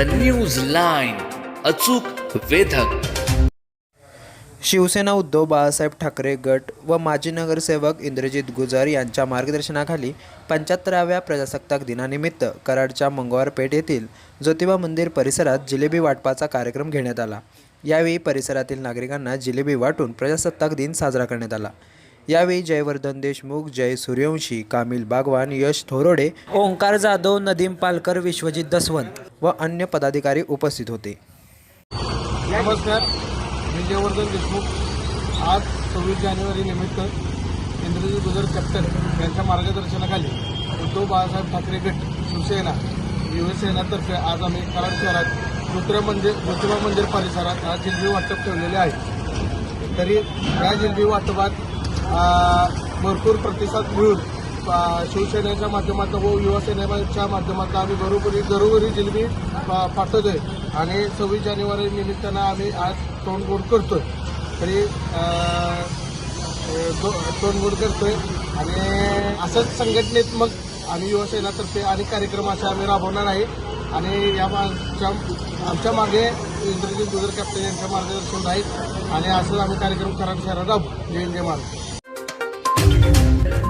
The news line अचूक वेधक. शिवसेना उद्धव बाळासाहेब ठाकरे गट व माजी नगरसेवक इंद्रजित गुजर यांच्या मार्गदर्शनाखाली पंच्याहत्तराव्या प्रजासत्ताक दिनानिमित्त कराडच्या मंगळवारपेठ येथील ज्योतिबा मंदिर परिसरात जिलेबी वाटपाचा कार्यक्रम घेण्यात आला. यावेळी परिसरातील नागरिकांना जिलेबी वाटून प्रजासत्ताक दिन साजरा करण्यात आला. यावेळी जयवर्धन देशमुख जय सूर्यवंशी कामिल बागवान यश थोरोडे ओंकार जाधव नदीम पालकर विश्वजित दसवंत व अन्य पदाधिकारी उपस्थित होते. नमस्कार. मी जयवर्धन देशमुख. आज सव्वीस जानेवारी निमित्त इंद्रजित गुजर कॅप्टन यांच्या मार्गदर्शनाखाली उद्धव बाळासाहेब ठाकरे गट शिवसेना युवसेनातर्फे आज आम्ही कराड शहरात दुसऱ्या मंदिर ज्योतिबा मंदिर परिसरात आज जिलबी वाटप ठेवलेले आहे. तरी या जिलबी वाटपात भरपूर प्रतिसाद मिळून शिवसेनेच्या माध्यमातून व युवासेनेच्या माध्यमातून आम्ही घरोघरी घरोघरी जिलबी पा- पाठवतोय. आणि सव्वीस जानेवारी निमित्तानं आम्ही आज तोंडगोड करतोय. तरी तो- तोंडगोड करतोय. आणि असंच संघटनेत्मक आणि युवासेनातर्फे आणि कार्यक्रम असे आम्ही राबवणार आहे. आणि या आमच्या आमच्या मागे इंद्रजित गुजर कॅप्टन यांच्या मार्गदर्शन राहील. आणि असंच आम्ही कार्यक्रम कराड शहरात राबू जय जय महाराज